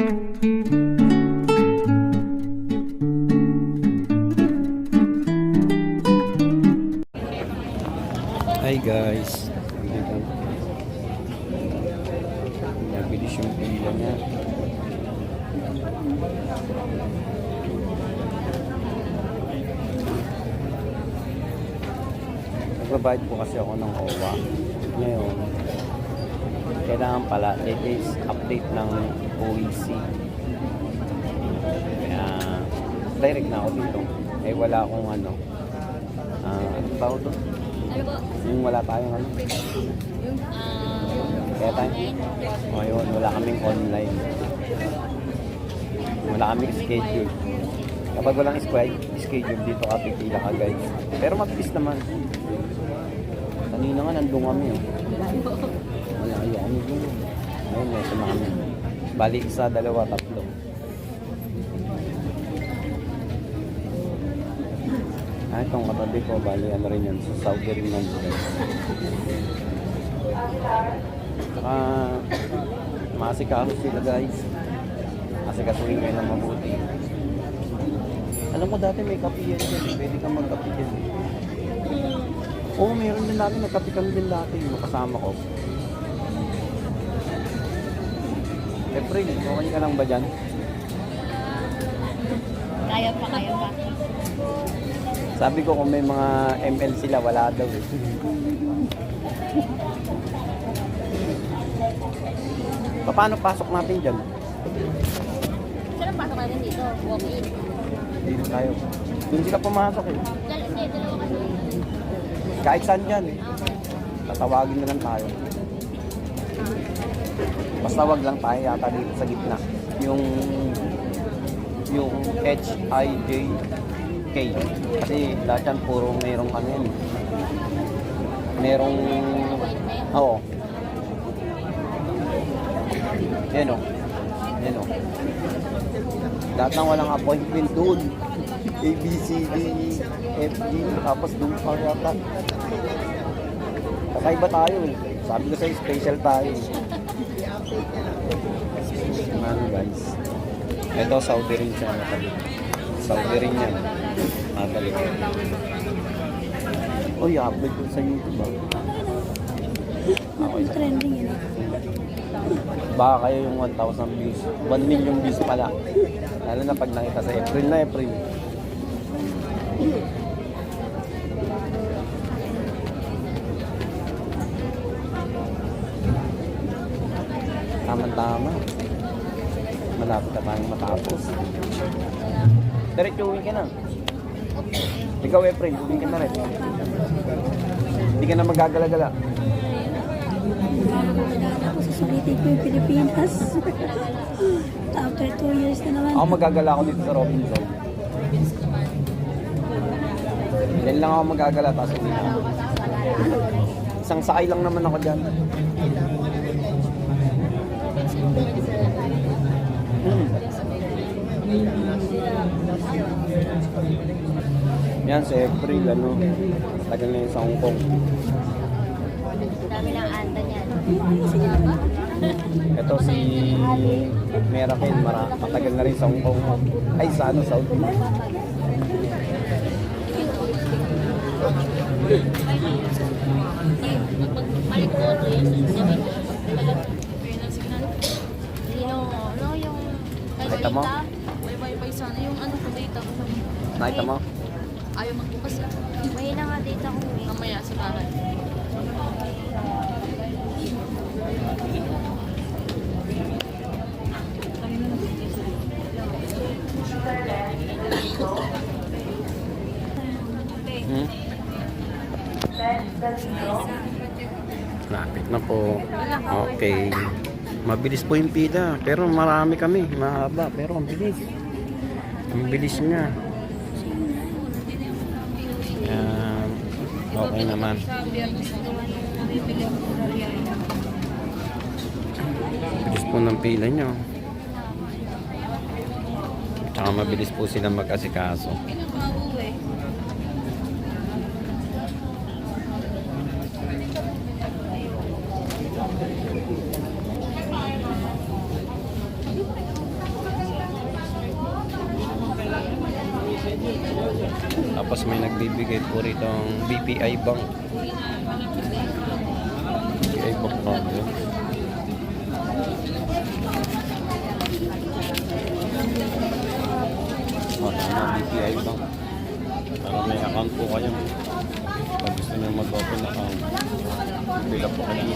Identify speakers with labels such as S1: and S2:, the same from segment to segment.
S1: Hi guys. Nabilis yung pila niya. Nagbabayad po kasi ako ng OWA. Ngayon, kailangan pala latest update ng OEC. Kaya, direct na ako dito. Eh, wala akong ano. Ah, ano tawag to?
S2: Ano po?
S1: Yung wala tayong ano.
S2: Yung, ah,
S1: Kaya tayo. O yun, wala kaming online. Wala kaming schedule. Kapag walang schedule dito ka pipila ka guys. Pero mabilis naman. Kanina nga nandun kami oh. Wala, ayan. Ano yun? Ayun, meron na kami. Bali, isa, dalawa, tatlo. Ah, itong katabi ko, bali, ano rin yan, sa Saudi rin yan. Saka, maasikaso sila guys. Asikasuhin kayo ng mabuti. Alam mo dati may kape yan dyan. Pwede kang magkape dyan. Oo, meron din dati. Nagkape kami din dati. Yung kasama ko. April, okay ka lang ba dyan?
S2: kaya pa, kaya pa.
S1: Sabi ko kung may mga ML sila, wala daw eh. Paano pasok natin dyan?
S2: Saan pasok natin dito? Walk in.
S1: Dito tayo. Doon sila pumasok eh.
S2: Dal hindi, dalawa kasi.
S1: Kahit saan dyan eh.
S2: Okay.
S1: Tatawagin na lang tayo. Basta wag lang tayo yata dito sa gitna. Yung yung H-I-J-K. Kasi lahat puro merong ano yan. Merong... Oo. Yan o. Yan o. Lahat ng walang appointment doon. A, B, C, D, E, F. Tapos doon pa yata. Kakaiba tayo eh. Sabi ko sa'yo, special tayo. eh. Ano guys. Ito, Saudi rin siya. Natali. Saudi rin yan. Natali. Uy, upload ko sa YouTube ah. Okay.
S2: Trending yun.
S1: Baka kayo yung 1,000 views. 1 million views pala. Lalo na pag nakita sa April na April. Tama-tama. Malapit na tayong matapos. Diretso uwi ka na. Ikaw April, uwi ka na rin. Hindi ka na magagala-gala.
S3: Ako susulitin ko yung Pilipinas. After two years na naman.
S1: Ako magagala ako dito sa Robinson. Yan lang ako magagala, tapos uwi na. Isang sakay lang naman ako dyan. Yan, sa April, ano, tagal na yun sa Hong Kong.
S2: Dami ng anda niyan.
S1: Ito si Merakel, mara, matagal na rin sa Hong Kong. Ay, sa ano, Saudi.
S2: Balik mo ito yun. Sabi ko. Yung, ano, yung...
S1: Nakita mo?
S4: May wifi sana. Yung ano ko data ko.
S1: Nakita mo?
S4: Ayaw magbukas eh.
S2: May na nga dito ako eh.
S4: Mamaya sa bahay.
S1: Hmm? Lapit na po. Okay. Mabilis po yung pila. Pero marami kami. Mahaba. Pero ang bilis. Ang bilis niya. Yan. Okay naman. Bilis po ng pila niyo. Tsaka mabilis po sila mag-asikaso. Tapos nagbibigay po rito ang BPI Bank. BPI Bank card. yun. O, tama, BPI Bank. Para may account po kayo. Pag gusto nyo mag-open account, pila po kayo.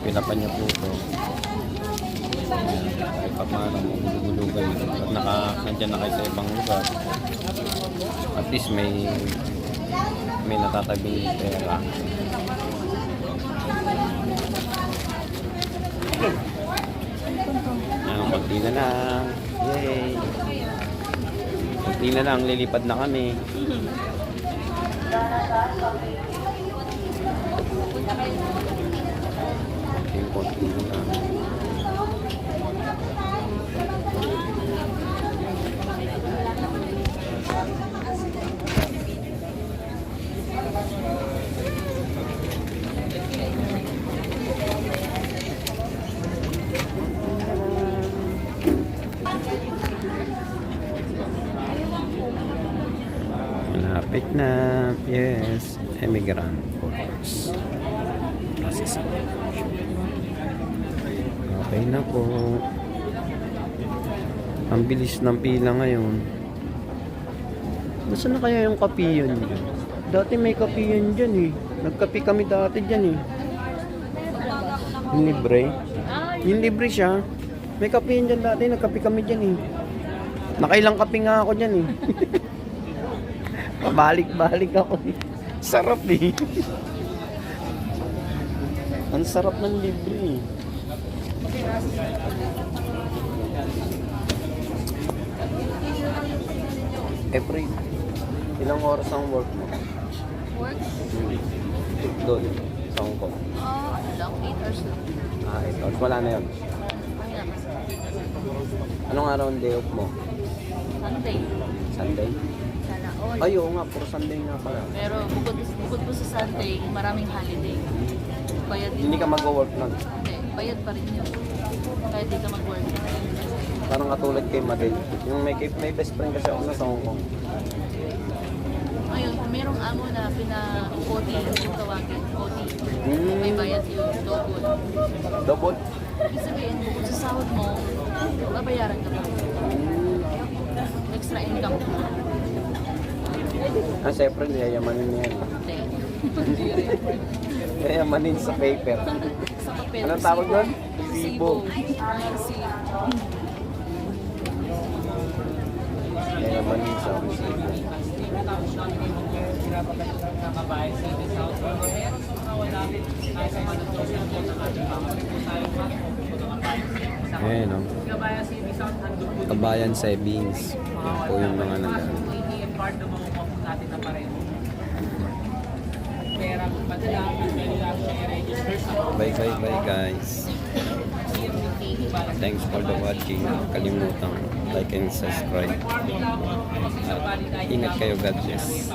S1: Pila pa niyo po ito. Ayan, kahit pa paano, magulugulugan. Pag naka, nandyan na kayo sa ibang lugar, at least may may natatabing pera. Ayan, konti na lang. Yay! Konti na lang, lilipad na kami. Konti, konti. Na. Yes. Emigrant Workers. Processing. Okay na po. Ang bilis ng pila ngayon. Nasaan na kaya yung kapiyon dyan? Dati may kapiyon dyan eh. Nagkapi kami dati dyan eh. Yung libre. Yung libre siya. May kapiyon dyan dati. Nagkapi kami dyan eh. Nakailang kapi nga ako dyan eh. Pabalik-balik ako. Sarap eh. Ang sarap ng libre eh. Every ilang oras ang work mo?
S4: Work?
S1: Doon, sa Hong Kong.
S4: Ah, ano lang, 8 hours lang.
S1: Ah, 8 hours. Wala na yun. Anong araw ang day off mo?
S4: Sunday.
S1: Sunday?
S4: Sana all.
S1: Ay, oo nga. Puro Sunday nga pala.
S4: Pero bukod, bukod po sa Sunday, maraming holiday. Bayad din.
S1: Hindi ka mag-work nun.
S4: Hindi, bayad pa rin yun. Kahit di ka mag-work.
S1: Parang katulad kay Madel. Yung may, may best friend kasi ako na sa Hong Kong.
S4: Ayun, kung merong amo na pina-OT, yung tawagin, OT,
S1: Hmm.
S4: may bayad yun, double.
S1: Double?
S4: Ibig sabihin, bukod sa sahod mo, babayaran ka pa. Extra income mo.
S1: Ah, syempre, niyayamanin niya yan.
S4: Hindi.
S1: Niyayamanin sa paper.
S4: Sa papel.
S1: Anong tawag doon?
S4: Resibo.
S1: Resibo.
S4: Resibo.
S1: Niyayamanin sa resibo. Ayan o. Kabayan Savings. Yan po yung mga nag Bye bye bye guys. Thanks for the watching. Kalimutang like and subscribe. At ingat kayo. God bless.